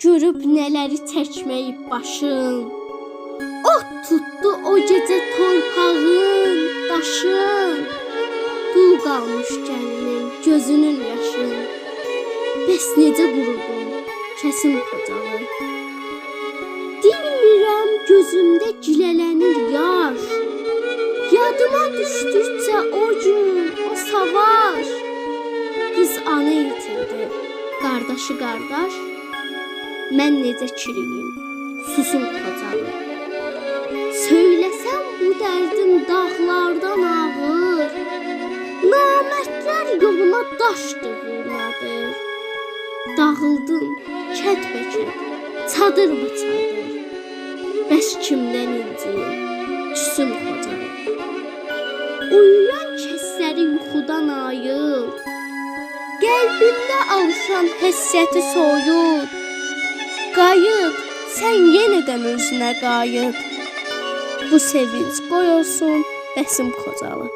görüb nələri çəkməyib başın. Ot tutdu o gecə torpağın, daşın. Dul qalmış gəlinim, gözünün yaşın. Bəs necə qurudun, kəsim xocalı. Bilmirəm gözümdə gilələnir yaş. Yadıma düşdükcə o gün, o savaş. Qız ana itirdi, qardaşı qardaş. Mən necə kiriyim, susum xocalı. Söyləsəm bu dərdim dağlardan ağır. Namərdlər yoluma daş dövürmədir. Dağıldım, kət-bəkət, çadır mı çadır. Bəs kimdən inciyim, küsüm xocalı. Uyuyan kəsləri yuxudan ayıl. Qəlbimdə alışan həssəti soyut. Yenidən özünə qayıt. Bu sevinç qoy olsun bəsim xocalı.